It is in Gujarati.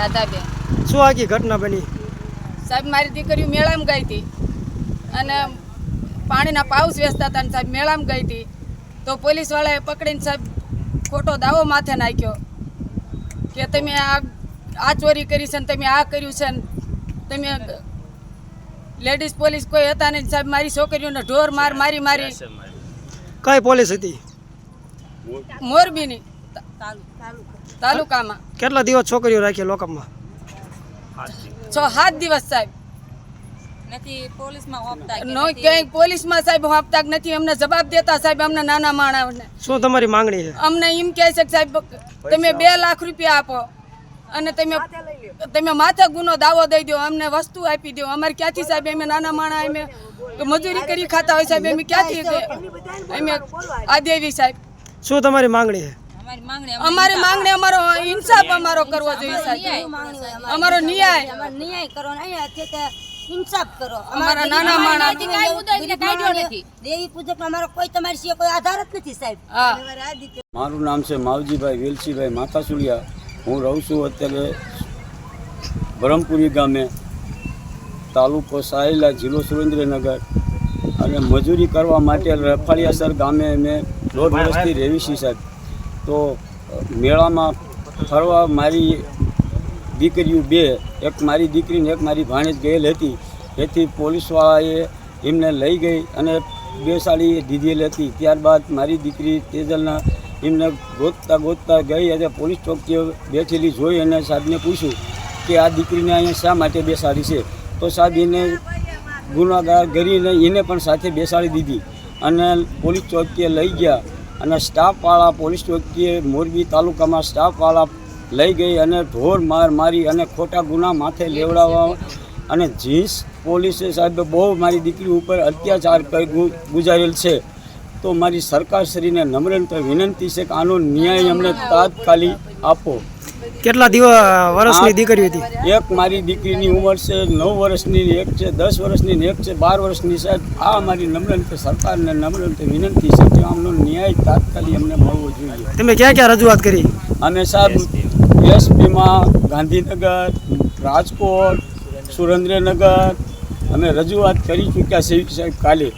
રાધાબેન. શું આખી ઘટના બની? સાહેબ મારી દીકરીઓ મેળામાં ગઈ હતી. અને પાણીના પાઉસ વેચતા હતા ને સાહેબ મેળામાં ગઈ હતી. તો પોલીસવાળાએ પકડીને સાહેબ ખોટો દાવો માથે નાખ્યો કે તમે આ આ ચોરી કરી છે ને તમે આ કર્યું છે ને તમે લેડીઝ પોલીસ કોઈ હતા નહીં સાહેબ મારી છોકરીઓને ઢોર માર મારી મારી. કઈ પોલીસ હતી? મોરબીની. તાલુકામાં. કેટલા દિવસ છોકરીઓ રાખી લોકઅપમાં? છ સાત દિવસ સાહેબ. નથી પોલીસમાં હોપતા કે નો નથી- ક્યાંય પોલીસમાં સાહેબ આપતા નથી અમને જવાબ દેતા સાહેબ અમને નાના માણસને. શું તમારી માંગણી છે? અમને એમ કહે છે સાહેબ તમે બે લાખ રૂપિયા આપો અને તમે તમે માથે ગુનો દાવો દઈ દો અમને વસ્તુ આપી દો. અમારે ક્યાંથી સાહેબ અમે નાના માણા અમે મજૂરી કરી ખાતા હોય સાહેબ અમે ક્યાંથી અમે આ દેવી સાહેબ. શું તમારી માંગણી છે? અમારી માંગણી અમારો ઇન્સાફ અમારો કરવો જોઈએ સાહેબ. અમારો ન્યાય. ન્યાય. કરો અહીંયા ઇન્સાફ કરો. અમારા નાના માણસ. દેવી પૂજક અમારો કોઈ તમારી સિવાય કોઈ આધાર જ નથી સાહેબ. મારું નામ છે માવજીભાઈ વેલસીભાઈ માથાસુડિયા હું રહું છું અત્યારે બ્રહ્મપુરી ગામે તાલુકો સાયલા જિલ્લો સુરેન્દ્રનગર. અને મજૂરી કરવા માટે રફાળિયાસર ગામે મેં દોઢ વર્ષથી રહેવી છીએ સાહેબ. તો મેળામાં ફરવા મારી દીકરીઓ બે, એક મારી દીકરીને એક મારી ભાણેજ ગયેલ હતી. તેથી પોલીસવાળાએ એમને લઈ ગઈ અને બેસાડી દીધેલ હતી. ત્યારબાદ મારી દીકરી તેજલના એમને ગોતતા ગોતતા ગઈ અને પોલીસ ચોકીએ બેઠેલી જોઈ અને સાહેબને પૂછ્યું કે આ દીકરીને અહીંયા શા માટે બેસાડી છે? તો સાહેબ એને ગુનાગાર કરીને એને પણ સાથે બેસાડી દીધી અને પોલીસ ચોકીએ લઈ ગયા. અને સ્ટાફવાળા પોલીસ ચોકીએ મોરબી તાલુકામાં સ્ટાફવાળા લઈ ગઈ અને ઢોર માર મારી અને ખોટા ગુના માથે લેવડાવવા અને જીન્સ પોલીસે સાહેબ બહુ મારી દીકરી ઉપર અત્યાચાર કરી ગુજારેલ છે. તો મારી સરકારશ્રીને નમ્ર વિનંતી છે કે આનો ન્યાય અમને તાત્કાલિક આપો. કેટલા દિવસ વર્ષની દીકરી હતી? એક મારી દીકરીની ઉંમર છે નવ વર્ષની એક છે દસ વર્ષની એક છે બાર વર્ષની સાહેબ આ મારી નમ્રંત સરકારને નમ્રંત વિનંતી છે કે આમનો ન્યાય તાત્કાલિક અમને મળવો જોઈએ. તમે ક્યાં ક્યાં રજૂઆત કરી? અમે સાહેબ એસપીમાં ગાંધીનગર રાજકોટ સુરેન્દ્રનગર. અમે રજૂઆત કરી ચૂક્યા છે સાહેબ કાલે.